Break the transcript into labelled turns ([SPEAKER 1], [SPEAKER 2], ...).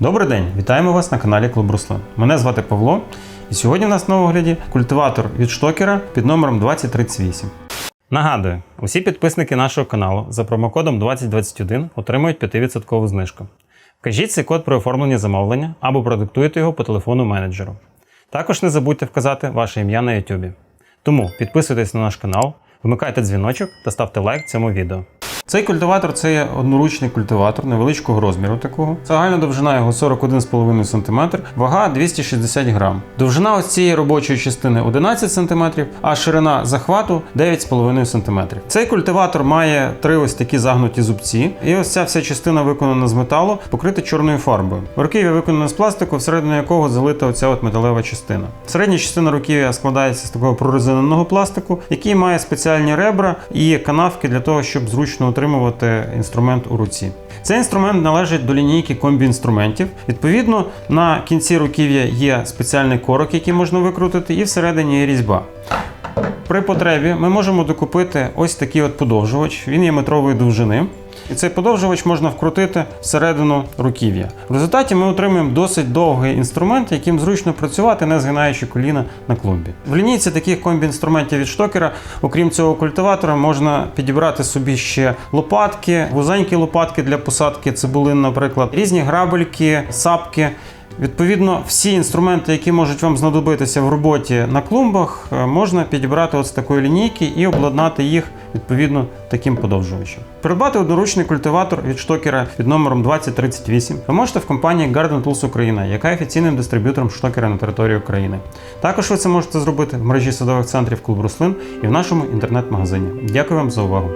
[SPEAKER 1] Добрий день, вітаємо вас на каналі Клуб Руслан. Мене звати Павло, і сьогодні в нас на огляді культиватор від штокера під номером 2038. Нагадую, усі підписники нашого каналу за промокодом 2021 отримують 5% знижку. Вкажіть цей код при оформленні замовлення або продиктуйте його по телефону менеджеру. Також не забудьте вказати ваше ім'я на YouTube. Тому підписуйтесь на наш канал, вмикайте дзвіночок та ставте лайк цьому відео. Цей культиватор це є одноручний культиватор невеличкого розміру такого. Загальна довжина його 41,5 см, вага 260 грам. Довжина ось цієї робочої частини 11 см, а ширина захвату 9,5 см. Цей культиватор має три ось такі загнуті зубці, і ось ця вся частина виконана з металу, покрита чорною фарбою. Руків'я виконане з пластику, всередину якого залита оця от металева частина. Середня частина руків'я складається з такого прорезиненого пластику, який має спеціальні ребра і канавки для того, щоб зручно утримувати інструмент у руці. Цей інструмент належить до лінійки комбі-інструментів. Відповідно, на кінці руків'я є спеціальний корок, який можна викрутити, і всередині є різьба. При потребі ми можемо докупити ось такий от подовжувач. Він є метрової довжини. І цей подовжувач можна вкрутити всередину руків'я. В результаті ми отримуємо досить довгий інструмент, яким зручно працювати, не згинаючи коліна на клумбі. В лінійці таких комбі-інструментів від штокера, окрім цього культиватора, можна підібрати собі ще лопатки, вузенькі лопатки для посадки цибулин, наприклад, різні грабельки, сапки. Відповідно, всі інструменти, які можуть вам знадобитися в роботі на клумбах, е, можна підібрати от з такої лінійки і обладнати їх відповідно таким подовжувачем. Придбати одноручний культиватор від штокера під номером 2038 ви можете в компанії Garden Tools Україна, яка є офіційним дистриб'ютором штокера на території України. Також ви це можете зробити в мережі садових центрів Клуб Руслин і в нашому інтернет-магазині. Дякую вам за увагу!